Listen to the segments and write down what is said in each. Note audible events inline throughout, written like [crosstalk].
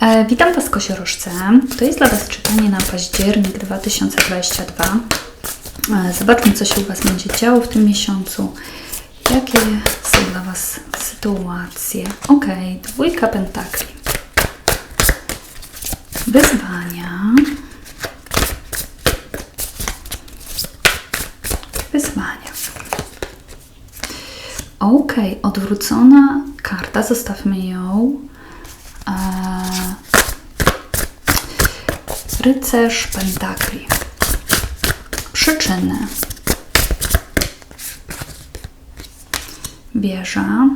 E, witam Was, Kosiorożce. To jest dla Was czytanie na październik 2022. E, zobaczmy, co się u Was będzie działo w tym miesiącu. Jakie są dla Was sytuacje? Ok, dwójka pentakli. Wyzwania. Wyzwania. Ok, odwrócona karta, zostawmy ją. Rycerz pentakli. Przyczyny. Wieża.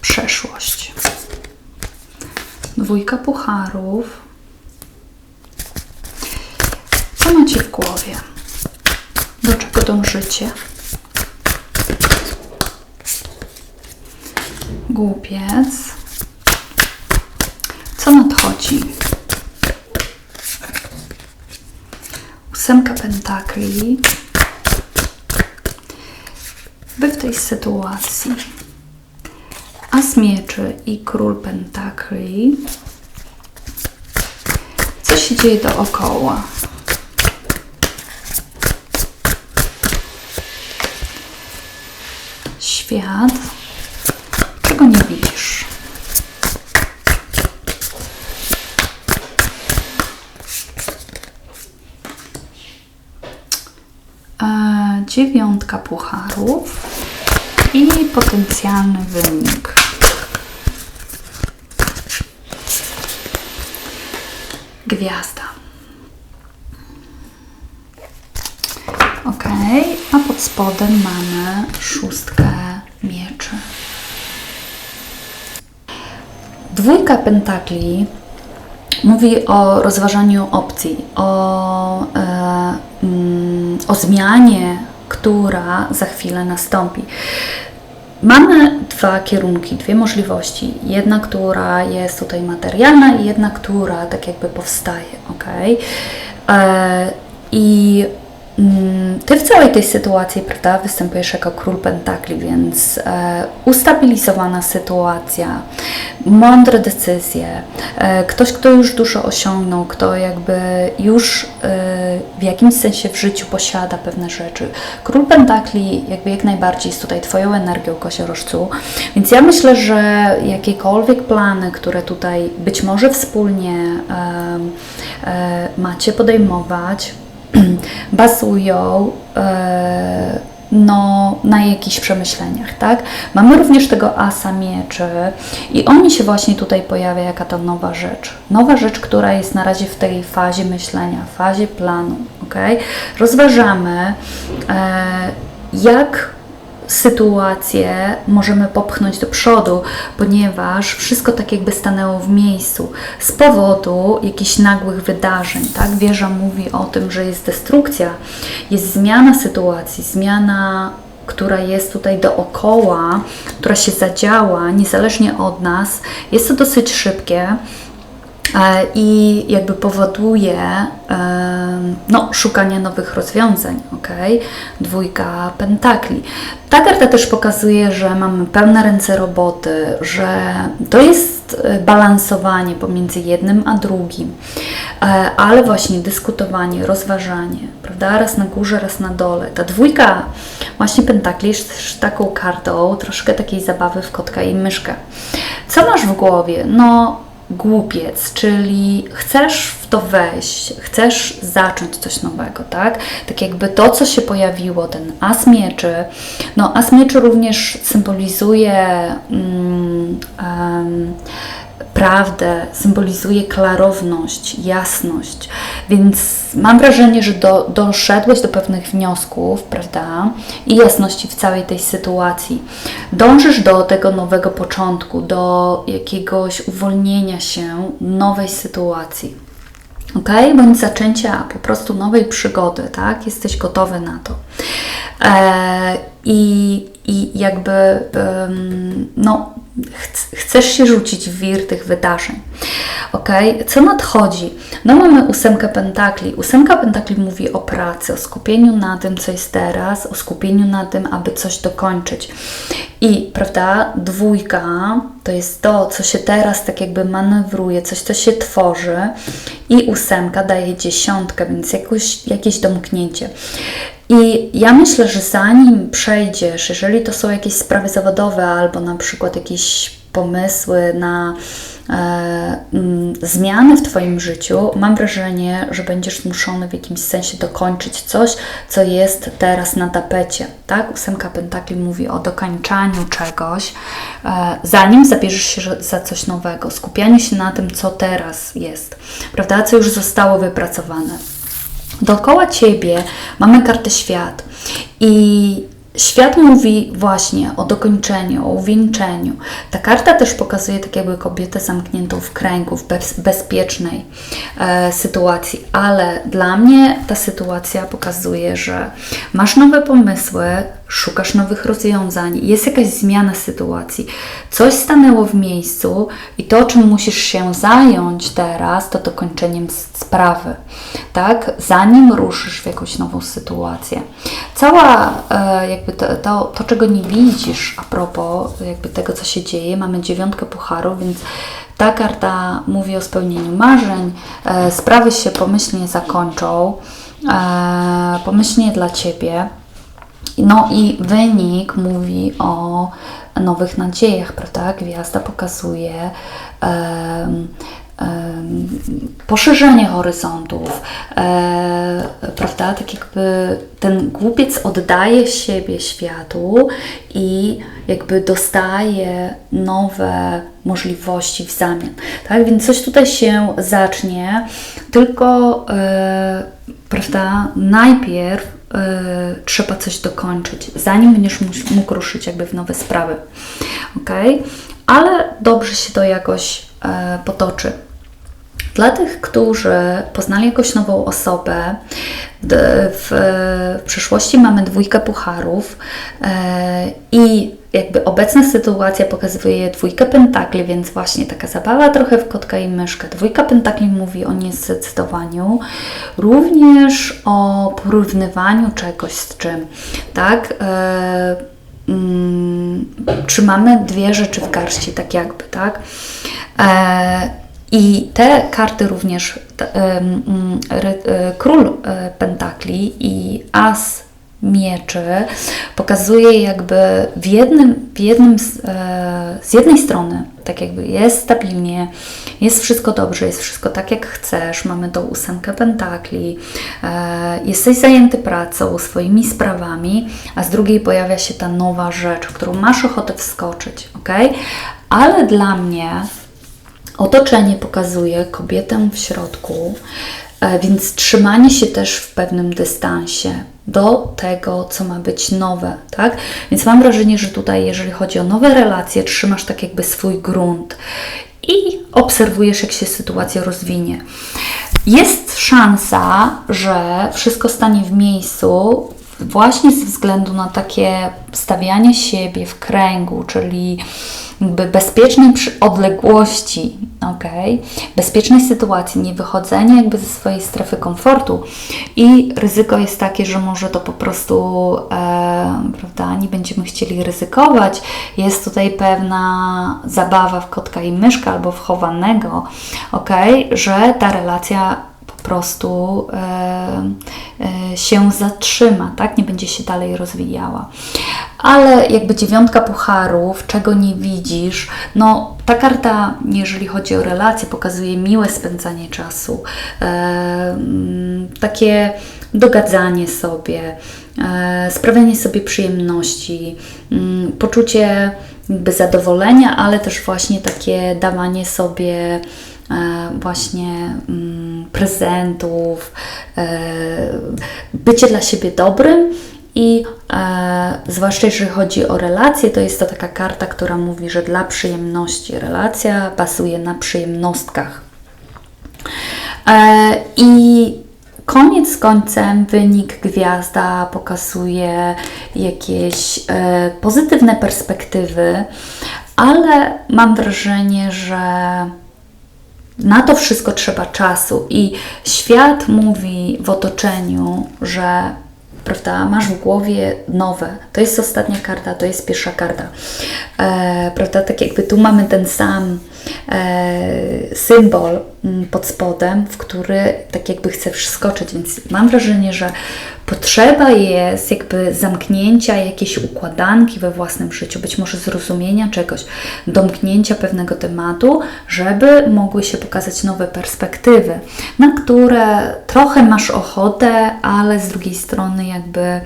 Przeszłość. Dwójka pucharów. Co macie w głowie? Do czego dążycie? Głupiec. Co nadchodzi? Ósemka pentakli. Wy w tej sytuacji. As mieczy i król pentakli. Co się dzieje dookoła? Świat. Czego nie widzisz? E, dziewiątka pucharów i potencjalny wynik. Gwiazda. Ok, a pod spodem mamy szóstkę mieczy. Dwójka pentakli mówi o rozważaniu opcji, o, e, mm, o zmianie, która za chwilę nastąpi. Mamy dwa kierunki, dwie możliwości. Jedna, która jest tutaj materialna i jedna, która tak jakby powstaje, ok? E, I ty w całej tej sytuacji, prawda, występujesz jako król pentakli, więc e, ustabilizowana sytuacja, mądre decyzje, e, ktoś, kto już dużo osiągnął, kto jakby już e, w jakimś sensie w życiu posiada pewne rzeczy. Król pentakli jakby jak najbardziej jest tutaj Twoją energią, kosiorożcu, więc ja myślę, że jakiekolwiek plany, które tutaj być może wspólnie e, e, macie podejmować, [clears throat] bazują e, no, na jakichś przemyśleniach, tak? Mamy również tego asa mieczy i oni się właśnie tutaj pojawia jaka to nowa rzecz. Nowa rzecz, która jest na razie w tej fazie myślenia, fazie planu, ok? Rozważamy, e, jak sytuację możemy popchnąć do przodu, ponieważ wszystko tak jakby stanęło w miejscu z powodu jakichś nagłych wydarzeń. Tak? Wieża mówi o tym, że jest destrukcja, jest zmiana sytuacji, zmiana która jest tutaj dookoła, która się zadziała niezależnie od nas. Jest to dosyć szybkie i jakby powoduje no, szukanie nowych rozwiązań, ok? Dwójka pentakli. Ta karta też pokazuje, że mamy pełne ręce roboty, że to jest e, balansowanie pomiędzy jednym a drugim, e, ale właśnie dyskutowanie, rozważanie, prawda? Raz na górze, raz na dole. Ta dwójka właśnie pentakli jest taką kartą troszkę takiej zabawy w kotka i myszkę. Co masz w głowie? No, głupiec, czyli chcesz w to wejść, chcesz zacząć coś nowego, tak? Tak jakby to, co się pojawiło, ten as mieczy, no as mieczy również symbolizuje um, um, prawdę, symbolizuje klarowność, jasność. Więc mam wrażenie, że do, doszedłeś do pewnych wniosków, prawda? I jasności w całej tej sytuacji. Dążysz do tego nowego początku, do jakiegoś uwolnienia się nowej sytuacji. Ok? Bądź zaczęcia po prostu nowej przygody, tak? Jesteś gotowy na to. E, i, I jakby, no, chc- chcesz się rzucić w wir tych wydarzeń. Ok, co nadchodzi? No mamy ósemkę pentakli. Ósemka pentakli mówi o pracy, o skupieniu na tym, co jest teraz, o skupieniu na tym, aby coś dokończyć. I, prawda, dwójka to jest to, co się teraz tak jakby manewruje, coś, co się tworzy i ósemka daje dziesiątkę, więc jakoś, jakieś domknięcie. I ja myślę, że zanim przejdziesz, jeżeli to są jakieś sprawy zawodowe albo na przykład jakieś pomysły na e, mm, zmiany w Twoim życiu, mam wrażenie, że będziesz zmuszony w jakimś sensie dokończyć coś, co jest teraz na tapecie. Tak? Ósemka Pentakli mówi o dokończaniu czegoś, e, zanim zabierzesz się za coś nowego, skupianiu się na tym, co teraz jest, prawda? Co już zostało wypracowane. Dookoła Ciebie mamy kartę świat i Świat mówi właśnie o dokończeniu, o uwieńczeniu. Ta karta też pokazuje tak jakby kobietę zamkniętą w kręgu, w bez, bezpiecznej e, sytuacji, ale dla mnie ta sytuacja pokazuje, że masz nowe pomysły, szukasz nowych rozwiązań, jest jakaś zmiana sytuacji, coś stanęło w miejscu i to, czym musisz się zająć teraz, to dokończeniem sprawy, tak? Zanim ruszysz w jakąś nową sytuację. Cała e, jakby to, to, to, czego nie widzisz a propos jakby tego, co się dzieje, mamy dziewiątkę pucharów, więc ta karta mówi o spełnieniu marzeń, e, sprawy się pomyślnie zakończą, e, pomyślnie dla Ciebie. No i wynik mówi o nowych nadziejach, prawda? Gwiazda pokazuje um, poszerzenie horyzontów, e, prawda? Tak jakby ten głupiec oddaje siebie światu i jakby dostaje nowe możliwości w zamian, tak? Więc coś tutaj się zacznie, tylko e, prawda, najpierw E, trzeba coś dokończyć, zanim będziesz mógł ruszyć jakby w nowe sprawy. Ok? Ale dobrze się to jakoś e, potoczy. Dla tych, którzy poznali jakąś nową osobę, w, w przyszłości mamy dwójkę pucharów e, i jakby obecna sytuacja pokazuje dwójkę pentakli, więc właśnie taka zabawa trochę w kotka i myszkę. Dwójka pentakli mówi o niezdecydowaniu, również o porównywaniu czegoś z czym, tak? E, mm, trzymamy dwie rzeczy w garści, tak jakby, tak? E, i te karty również, e, król e, pentakli i as mieczy pokazuje jakby w jednym, w jednym z, e, z jednej strony tak jakby jest stabilnie, jest wszystko dobrze, jest wszystko tak jak chcesz, mamy tą ósemkę pentakli, jesteś zajęty pracą, swoimi sprawami, a z drugiej pojawia się ta nowa rzecz, w którą masz ochotę wskoczyć, ok? Ale dla mnie Otoczenie pokazuje kobietę w środku, e, więc trzymanie się też w pewnym dystansie do tego, co ma być nowe, tak? Więc mam wrażenie, że tutaj, jeżeli chodzi o nowe relacje, trzymasz tak jakby swój grunt i obserwujesz, jak się sytuacja rozwinie. Jest szansa, że wszystko stanie w miejscu właśnie ze względu na takie stawianie siebie w kręgu, czyli jakby bezpiecznej odległości, ok, bezpiecznej sytuacji, nie wychodzenia jakby ze swojej strefy komfortu. I ryzyko jest takie, że może to po prostu, e, prawda, nie będziemy chcieli ryzykować. Jest tutaj pewna zabawa w kotka i myszka albo w chowanego, ok, że ta relacja prostu e, e, się zatrzyma, tak? Nie będzie się dalej rozwijała. Ale jakby dziewiątka pucharów, czego nie widzisz, no ta karta, jeżeli chodzi o relacje, pokazuje miłe spędzanie czasu, e, mm, takie dogadzanie sobie, sprawianie sobie przyjemności, mm, poczucie jakby zadowolenia, ale też właśnie takie dawanie sobie właśnie mm, prezentów, e, bycie dla siebie dobrym i e, zwłaszcza jeżeli chodzi o relacje, to jest to taka karta, która mówi, że dla przyjemności relacja bazuje na przyjemnostkach. I koniec z końcem wynik gwiazda pokazuje jakieś pozytywne perspektywy, ale mam wrażenie, że na to wszystko trzeba czasu i świat mówi w otoczeniu, że prawda, masz w głowie nowe. To jest ostatnia karta, to jest pierwsza karta. E, prawda, tak jakby tu mamy ten sam e, symbol mm, pod spodem, w który tak jakby chce wskoczyć, więc mam wrażenie, że potrzeba jest jakby zamknięcia jakiejś układanki we własnym życiu, być może zrozumienia czegoś, domknięcia pewnego tematu, żeby mogły się pokazać nowe perspektywy, na które trochę masz ochotę, ale z drugiej strony jakby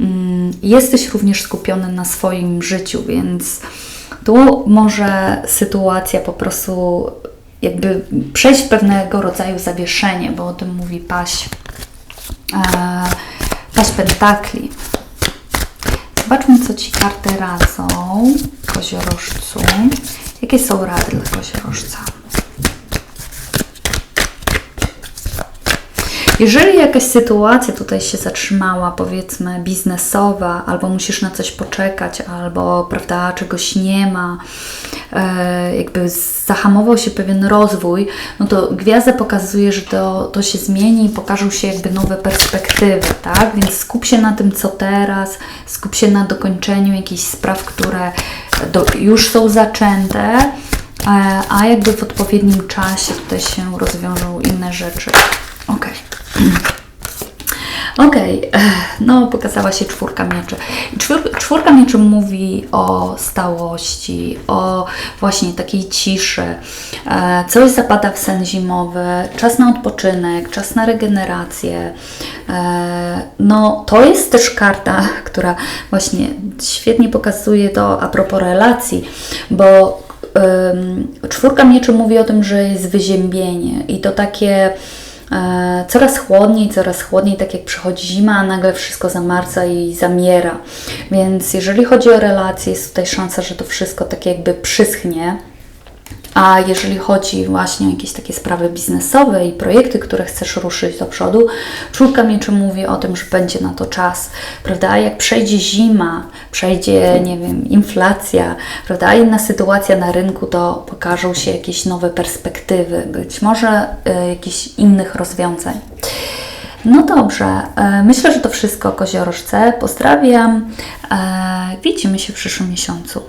mm, jesteś również skupiony na swoim życiu, więc tu może sytuacja po prostu jakby przejść w pewnego rodzaju zawieszenie, bo o tym mówi paść, e, paść pentakli. Zobaczmy, co Ci karty radzą, koziorożcu. Jakie są rady dla koziorożca? Jeżeli jakaś sytuacja tutaj się zatrzymała, powiedzmy biznesowa, albo musisz na coś poczekać, albo prawda, czegoś nie ma, e, jakby zahamował się pewien rozwój, no to gwiazda pokazuje, że to, to się zmieni i pokażą się jakby nowe perspektywy, tak? Więc skup się na tym, co teraz, skup się na dokończeniu jakichś spraw, które do, już są zaczęte, e, a jakby w odpowiednim czasie tutaj się rozwiążą inne rzeczy. Okej. Okay. no pokazała się czwórka mieczy. Czwór, czwórka mieczy mówi o stałości, o właśnie takiej ciszy. E, coś zapada w sen zimowy, czas na odpoczynek, czas na regenerację. E, no to jest też karta, [laughs] która właśnie świetnie pokazuje to a propos relacji, bo czwórka mieczy mówi o tym, że jest wyziębienie i to takie coraz chłodniej, coraz chłodniej, tak jak przychodzi zima, a nagle wszystko zamarza i zamiera. Więc jeżeli chodzi o relacje, jest tutaj szansa, że to wszystko tak jakby przyschnie a jeżeli chodzi właśnie o jakieś takie sprawy biznesowe i projekty, które chcesz ruszyć do przodu, czwórka mieczy mówi o tym, że będzie na to czas, prawda? Jak przejdzie zima, przejdzie, nie wiem, inflacja, prawda? Inna sytuacja na rynku, to pokażą się jakieś nowe perspektywy, być może y, jakichś innych rozwiązań. No dobrze, y, myślę, że to wszystko koziorożce. Pozdrawiam. Y, widzimy się w przyszłym miesiącu.